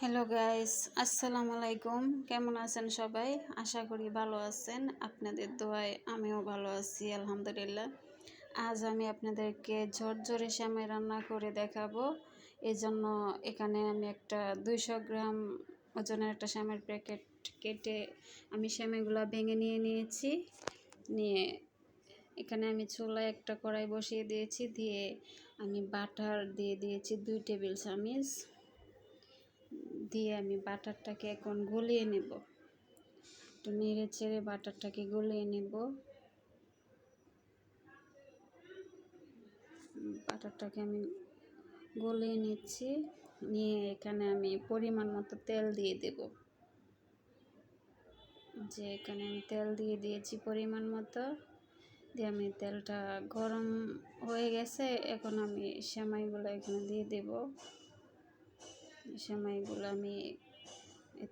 Hello guys আসসালামু আলাইকুম কেমন আছেন সবাই? আশা করি ভালো আছেন। আপনাদের দোয়ায় আমিও ভালো আছি, আলহামদুলিল্লাহ। আজ আমি আপনাদেরকে ঝরঝরে শ্যামাই রান্না করে দেখাবো। এই জন্য এখানে আমি একটা দুইশো গ্রাম ওজনের একটা শ্যামের প্যাকেট কেটে আমি শ্যামাইগুলো ভেঙে নিয়ে নিয়েছি। নিয়ে এখানে আমি চুলায় একটা কড়াই বসিয়ে দিয়েছি। দিয়ে আমি বাটার দিয়ে দিয়েছি দুই টেবিল চামিচ। দিয়ে আমি বাটারটাকে এখন গলিয়ে নেব। একটু নেড়ে চেড়ে বাটারটাকে গলিয়ে নেব। বাটারটাকে আমি গলিয়ে নিচ্ছি। নিয়ে এখানে আমি পরিমাণ মতো তেল দিয়ে দেব। যে এখানে আমি তেল দিয়ে দিয়েছি পরিমাণ মতো। দিয়ে আমি তেলটা গরম হয়ে গেছে। এখন আমি সেমাইগুলো এখানে দিয়ে দেবো। সেমাইগুলো আমি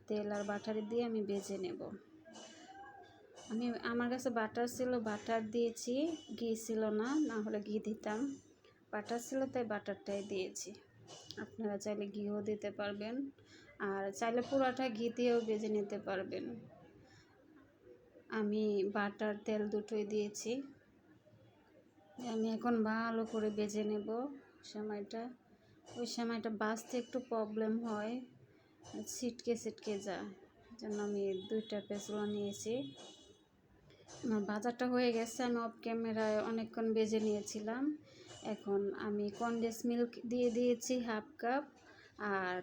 তেল আর বাটার দিয়ে আমি বেজে নেব। আমি, আমার কাছে বাটার ছিল, বাটার দিয়েছি, ঘি ছিল না না হলে ঘি দিতাম। বাটার ছিল, তাই বাটারটাই দিয়েছি। আপনারা চাইলে ঘিও দিতে পারবেন, আর চাইলে পুরাটা ঘি দিয়েও বেজে নিতে পারবেন। আমি বাটার, তেল দুটোই দিয়েছি। আমি এখন ভালো করে বেজে নেব সময়টা। ওই সময়টা বাঁচতে একটু প্রবলেম হয়। ছিটকে ছিটকে যায়। জন্য আমি দুইটা পেঁচুয়া নিয়েছি। আমার বাজারটা হয়ে গেছে। আমি অফ ক্যামেরায় অনেকক্ষণ বেজে নিয়েছিলাম। এখন আমি কন্ডেন্স মিল্ক দিয়ে দিয়েছি হাফ কাপ আর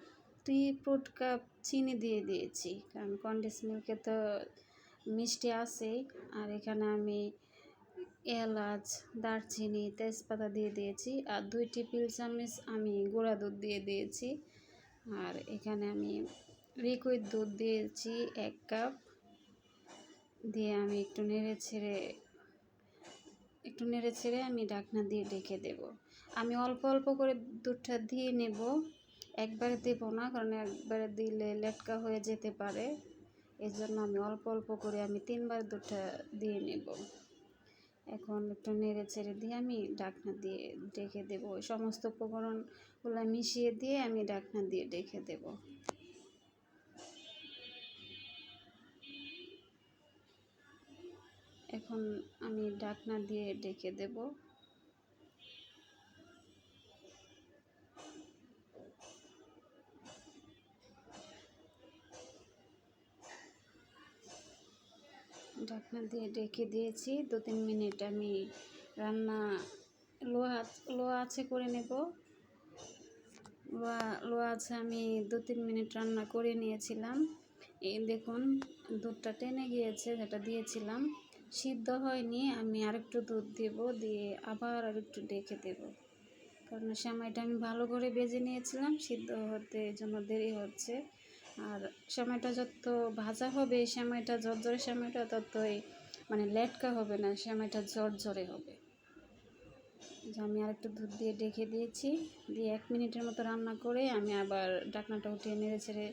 থ্রি ফোর্থ কাপ চিনি দিয়ে দিয়েছি। কারণ কন্ডেন্স মিল্কে তো মিষ্টি আছেই। আর এখানে আমি এলাচ, দারচিনি, তেজপাতা দিয়ে দিয়েছি আর দুই টেবিল চামচ আমি গুঁড়া দুধ দিয়ে দিয়েছি। আর এখানে আমি লিকুইড দুধ দিয়েছি এক কাপ। দিয়ে আমি একটু নেড়ে ছেড়ে, একটু নেড়ে ছেড়ে আমি ডাকনা দিয়ে ডেকে দেব। আমি অল্প অল্প করে দুধটা দিয়ে নেব। একবারে দেবো না, কারণ একবারে দিলে লেটকা হয়ে যেতে পারে। এই জন্য আমি অল্প অল্প করে আমি তিনবার দুধটা দিয়ে নেব। এখন একটু নেড়ে ছেড়ে দিয়ে আমি ডাকনা দিয়ে ডেকে দেবো। ওই সমস্ত উপকরণগুলো মিশিয়ে দিয়ে আমি ডাকনা দিয়ে ডেকে দেব। এখন আমি ডাকনা দিয়ে ডেকে দেব। ঢাকনা দিয়ে ডেকে দিয়েছি। দু তিন মিনিট আমি রান্না লোয়া লোয়া আছে করে নেব। লোয়া আছে আমি দু তিন মিনিট রান্না করে নিয়েছিলাম। এই দেখুন, দুধটা টেনে গিয়েছে, যেটা দিয়েছিলাম। সিদ্ধ হয়নি, আমি আরেকটু দুধ দেব, দিয়ে আবার আরেকটু ডেকে দেব। কারণ সময়টা আমি ভালো করে বেজে নিয়েছিলাম, সিদ্ধ হতে জন্য দেরি হচ্ছে। আর সময়টা যত ভাজা হবে এই সময়টা ঝরঝরে সময়টা ততই মানে লেটকা হবে না সময়টা ঝরঝরে হবে। আমি আরেকটু দুধ দিয়ে ডেকে দিয়েছি, দিয়ে এক মিনিটের মতো রান্না করে আমি আবার ডাকনাটা উঠিয়ে নেড়ে ছেড়ে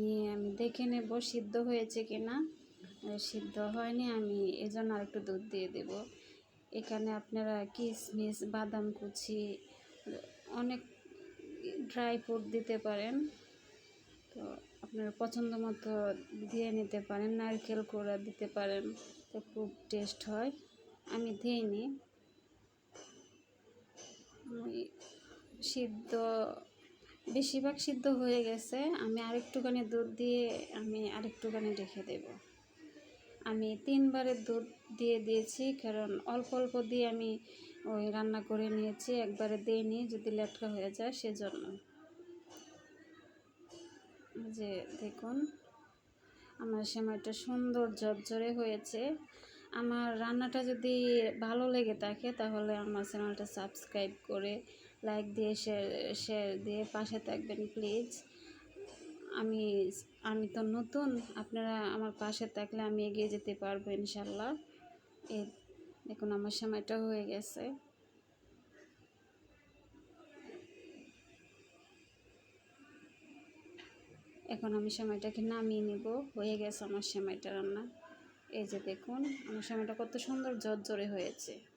নিয়ে আমি দেখে নেব সিদ্ধ হয়েছে কি না সিদ্ধ হয়নি, আমি এজন্য আরেকটু দুধ দিয়ে দেব। এখানে আপনারা কিশমিশ বাদাম কুচি, অনেক ড্রাই ফ্রুট দিতে পারেন। তো আপনার পছন্দ মতো দিয়ে নিতে পারেন, নারকেল কোড়া দিতে পারেন, তো খুব টেস্ট হয়। আমি দিইনি। সিদ্ধ, বেশিরভাগ সিদ্ধ হয়ে গেছে। আমি আরেকটুখানি দুধ দিয়ে, আমি আরেকটুখানি রেখে দেব। আমি তিনবারের দুধ দিয়ে দিয়েছি, কারণ অল্প অল্প দিয়ে আমি ওই রান্না করে নিয়েছি, একবারে দিইনি, যদি লেটকা হয়ে যায় সেজন্য। যে দেখুন, আমার সেমাইটা সুন্দর ঝরঝরে হয়েছে। আমার রান্নাটা যদি ভালো লেগে থাকে, তাহলে আমার চ্যানেলটা সাবস্ক্রাইব করে লাইক দিয়ে শেয়ার শেয়ার দিয়ে পাশে থাকবেন প্লিজ আমি আমি তো নতুন, আপনারা আমার পাশে থাকলে আমি এগিয়ে যেতে পারব, ইনশাল্লাহ। এই দেখুন, আমার সময়টা হয়ে গেছে। এখন আমি সেমাইটাকে নামিয়ে নেব। হয়ে গেছে আমার সেমাইটা রান্না। এই যে দেখুন, আমার সেমাইটা কত সুন্দর জর্জরে হয়েছে।